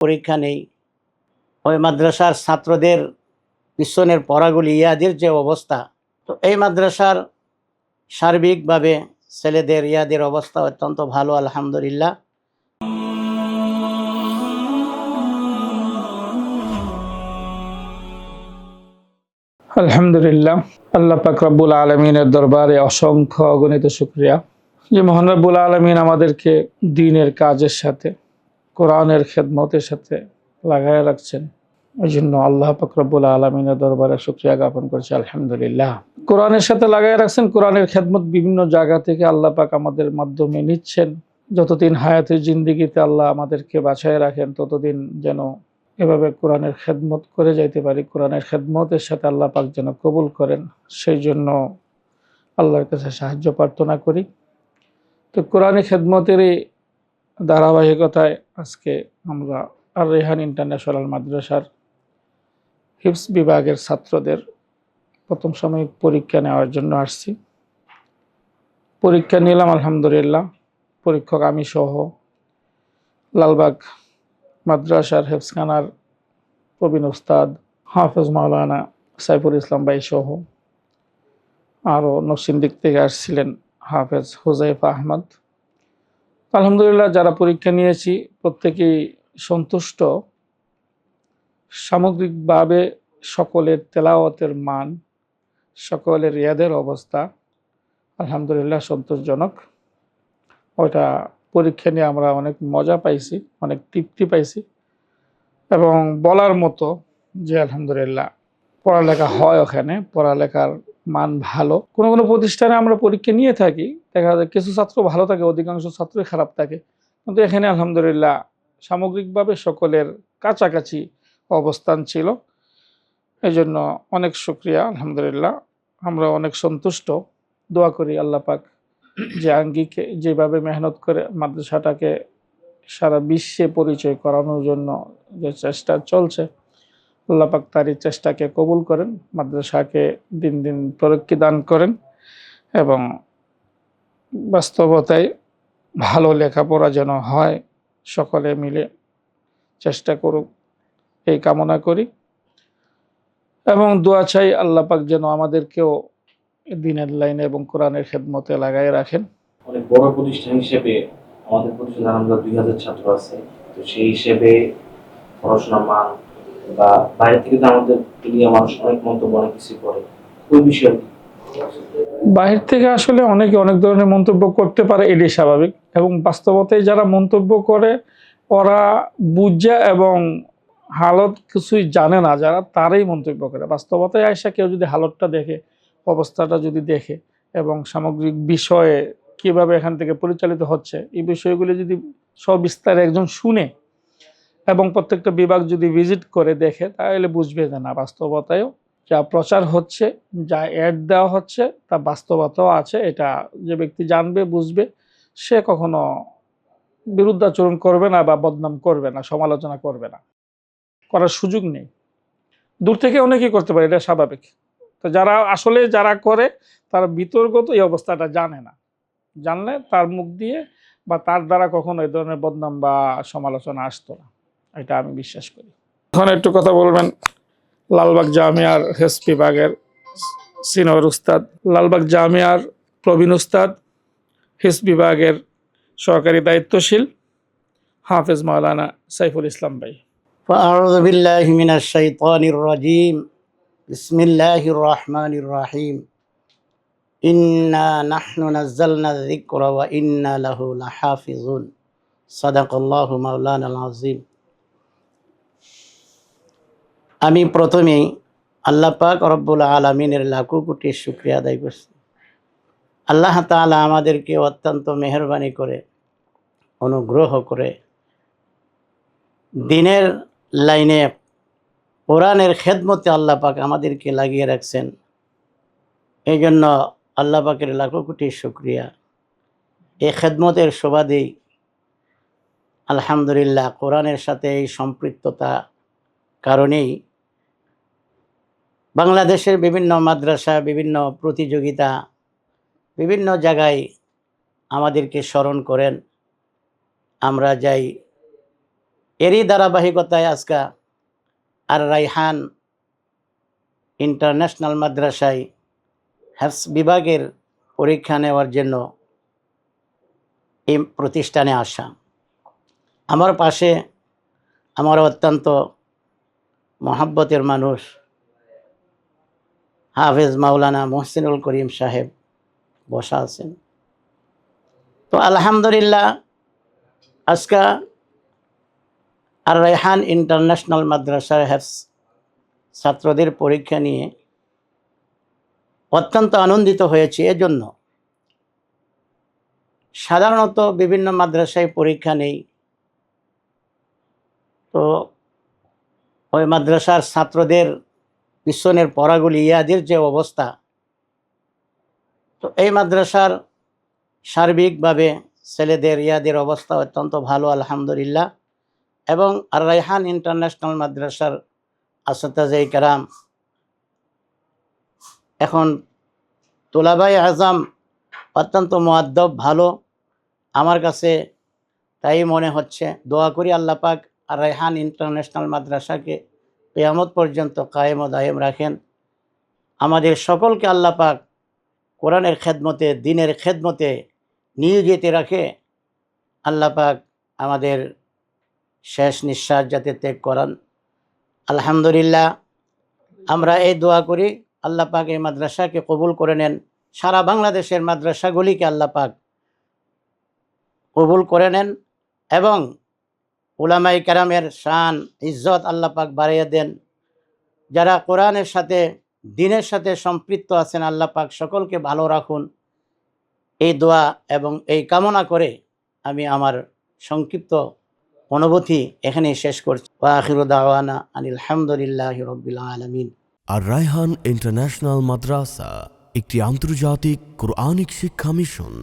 পরীক্ষা নেই। ওই মাদ্রাসার ছাত্রদের পিছনের পড়াগুলি ইয়াদের যে অবস্থা, তো এই মাদ্রাসার সার্বিকভাবে ছেলেদের, ইয়াদের অবস্থা অত্যন্ত ভালো, আলহামদুলিল্লাহ। আলহামদুলিল্লাহ, আল্লাহ পাক রব্বুল আলমিনের দরবারে অসংখ্য অগণিত শুক্রিয়া। যে মহান রব্বুল আলমিন আমাদেরকে দিনের কাজের সাথে কোরআনের খেদমতের সাথে লাগায় রাখছেন। ওই জন্য আল্লাহ পাক রব্বুল আলমিনের দরবারে শুক্রিয়া জ্ঞাপন করছি, আলহামদুলিল্লাহ। কোরআনের সাথে লাগায় রাখছেন, কোরআনের খেদমত বিভিন্ন জায়গা থেকে আল্লাহ পাক আমাদের মাধ্যমে নিচ্ছেন। যতদিন হায়াতের জিন্দিগিতে আল্লাহ আমাদেরকে বাছায় রাখেন, ততদিন যেন এভাবে কোরআনের খেদমত করে যাইতে পারি, কোরআনের খেদমতের সাথে আল্লাহ পাক যেন কবুল করেন, সেই জন্য আল্লাহর কাছে সাহায্য প্রার্থনা করি। তো কোরআনের খেদমতেরই ধারাবাহিকতায় আজকে আমরা আর রেহান ইন্টারন্যাশনাল মাদ্রাসার হিপস বিভাগের ছাত্রদের প্রথম সাময়িক পরীক্ষা নেওয়ার জন্য আসছি। পরীক্ষা নিলাম, আলহামদুলিল্লাহ। পরীক্ষক আমি সহ লালবাগ মাদ্রাসার হেফসখানার প্রবীণ উস্তাদ হাফেজ মাওলানা সাইফুল ইসলাম ভাই সহ আরও নকশিন দিক থেকে আসছিলেন হাফেজ হুজাইফ আহমদ। আলহামদুলিল্লাহ যারা পরীক্ষা নিয়েছি প্রত্যেকেই সন্তুষ্ট। সামগ্রিকভাবে সকলের তেলাওয়াতের মান, সকলের রিয়াদের অবস্থা আলহামদুলিল্লাহ সন্তোষজনক। ওইটা পরীক্ষা নিয়ে আমরা অনেক মজা পাইছি, অনেক তৃপ্তি পাইছি। এবং বলার মতো যে আলহামদুলিল্লাহ, পড়ালেখা হয় ওখানে, পড়ালেখার মান ভালো। কোনো কোনো প্রতিষ্ঠানে আমরা পরীক্ষা নিয়ে থাকি, দেখা যায় কিছু ছাত্র ভালো থাকে, অধিকাংশ ছাত্রই খারাপ থাকে। কিন্তু এখানে আলহামদুলিল্লাহ সামগ্রিকভাবে সকলের কাছাকাছি অবস্থান ছিল। এই জন্য অনেক শুক্রিয়া, আলহামদুলিল্লাহ। আমরা অনেক সন্তুষ্ট। দোয়া করি আল্লাহ পাক যে আঙ্গিকে, যেভাবে মেহনত করে মাদ্রাসাটাকে সারা বিশ্বে পরিচয় করানোর জন্য যে চেষ্টা চলছে। আল্লাহ পাক তার এই চেষ্টাকে কবুল করেন, মাদ্রাসাকে দিন দিন তরক্কি দান করেন এবং বাস্তবতায় ভালো লেখাপড়া যেন হয়, সকলে মিলে চেষ্টা করুক, এই কামনা করি। এবং দোয়া চাই আল্লাহ পাক যেন আমাদেরকেও দিনের লাইনে এবং কোরআনের খেদমতে লাগাই রাখেন। অনেক বড় প্রতিষ্ঠান হিসেবে আমাদের প্রতিষ্ঠানে আমরা দুই হাজার ছাত্র আছে। তো সেই হিসেবে পড়াশোনার মান বা বাইরে থেকে তো আমাদের নিয়ে মানুষ অনেক মন্তব্য, অনেক কিছু করে। ওই বিষয়ে বাহির থেকে আসলে অনেকে অনেক ধরনের মন্তব্য করতে পারে, এটাই স্বাভাবিক। এবং বাস্তবতায় যারা মন্তব্য করে, ওরা বুঝা এবং হালত কিছুই জানে না, যারা তারাই মন্তব্য করে। বাস্তবতায় আয়সা কেউ যদি হালতটা দেখে, অবস্থাটা যদি দেখে এবং সামগ্রিক বিষয়ে কীভাবে এখান থেকে পরিচালিত হচ্ছে, এই বিষয়গুলি যদি সবিস্তারে একজন শুনে এবং প্রত্যেকটা বিভাগ যদি ভিজিট করে দেখে, তাহলে বুঝবে যে না, বাস্তবতায়ও যা প্রচার হচ্ছে, যা অ্যাড দেওয়া হচ্ছে, তা বাস্তবতাও আছে। এটা যে ব্যক্তি জানবে, বুঝবে, সে কখনো বিরুদ্ধাচরণ করবে না বা বদনাম করবে না, সমালোচনা করবে না। করার সুযোগ নেই। দূর থেকে অনেকেই করতে পারে, এটা স্বাভাবিক। তো যারা, আসলে যারা করে, তারা বিতর্কত এই অবস্থাটা জানে না। জানলে তার মুখ দিয়ে বা তার দ্বারা কখনো এই ধরনের বদনাম বা সমালোচনা আসতো না। এটা আমি বিশ্বাস করি এখন একটু কথা বলবেন লালবাগ জামিয়ার হেস বিভাগের সিনিয়র উস্তাদ লালবাগ জামিয়ার প্রবীণ উস্তাদ হিস বিভাগের সহকারী দায়িত্বশীল হাফেজ মাওলানা সাইফুল ইসলাম ভাই فأعوذ بالله من الشيطان الرجيم بسم الله الرحمن الرحيم إنا نحن نزلنا الذكر وإنا له لحافظون صدق الله مولانا العظيم আমি প্রথমেই আল্লাহ পাক রব্বুল আলমিনের লাখো কোটি শুক্রিয়া আদায় করছি। আল্লাহ তাআলা আমাদেরকে অত্যন্ত মেহরবানি করে, অনুগ্রহ করে দিনের লাইনে কোরআনের খেদমতে আল্লাহ পাক আমাদেরকে লাগিয়ে রাখছেন। এই জন্য আল্লাহ পাকের লাখো কোটি শুক্রিয়া। এই খেদমতের সুবাদেই আলহামদুলিল্লাহ কোরআনের সাথে এই সম্পৃক্ততা কারণেই বাংলাদেশের বিভিন্ন মাদ্রাসা, বিভিন্ন প্রতিযোগিতা, বিভিন্ন জায়গায় আমাদেরকে স্মরণ করেন। আমরা যাই এরই ধারাবাহিকতায় আজকা আর রাইহান ইন্টারন্যাশনাল মাদ্রাসায় হ্যাফস বিভাগের পরীক্ষা নেওয়ার জন্য এই প্রতিষ্ঠানে আসা। আমার পাশে, আমার অত্যন্ত মহাব্বতের মানুষ হাফেজ মাওলানা মোহসিনুল করিম সাহেব বসা আছেন। তো আলহামদুলিল্লাহ, আজকা আর রেহান ইন্টারন্যাশনাল মাদ্রাসার হ্যাফস ছাত্রদের পরীক্ষা নিয়ে অত্যন্ত আনন্দিত হয়েছে। এজন্য সাধারণত বিভিন্ন মাদ্রাসায় পরীক্ষা নেই। তো ওই মাদ্রাসার ছাত্রদের পিছনের পড়াগুলি ইয়াদের যে অবস্থা। তো এই মাদ্রাসার সার্বিকভাবে ছেলেদের ইয়াদের অবস্থা অত্যন্ত ভালো, আলহামদুলিল্লাহ। এবং আর রাইহান ইন্টারন্যাশনাল মাদ্রাসার আসাতাজাই কারাম। এখন তোলাবাই আজম অত্যন্ত মোয়াদ্দব ভালো। আমার কাছে তাই মনে হচ্ছে, দোয়া করি আল্লাপাক আর রাইহান ইন্টারন্যাশনাল মাদ্রাসাকে কেয়ামত পর্যন্ত কায়েম ও দায়েম রাখেন। আমাদের সকলকে আল্লাহ পাক কোরআনের খেদমতে, দিনের খেদমতে নিয়োজিত রাখে। আল্লাহ পাক আমাদের শেষ নিঃশ্বাস যাতে ত্যাগ করান। আলহামদুলিল্লাহ, আমরা এই দোয়া করি, আল্লাহ পাক এই মাদ্রাসাকে কবুল করে নেন। সারা বাংলাদেশের মাদ্রাসাগুলিকে আল্লাহ পাক কবুল করে নেন এবং উলামাই কারামের শান, ইজ্জত আল্লাহ পাক বাড়িয়ে দেন। যারা কোরআনের সাথে, দিনের সাথে সম্পৃক্ত আছেন, আল্লাহ পাক সকলকে ভালো রাখুন। এই দোয়া এবং এই কামনা করে আমি আমার সংক্ষিপ্ত অনুভূতি এখানেই শেষ করছি। ওয়াখির দাওয়ানা আনিল হামদুলিল্লাহ রবিল আলমিন। আর রায়হান ইন্টারন্যাশনাল মাদ্রাসা, একটি আন্তর্জাতিক কোরআনিক শিক্ষা মিশন।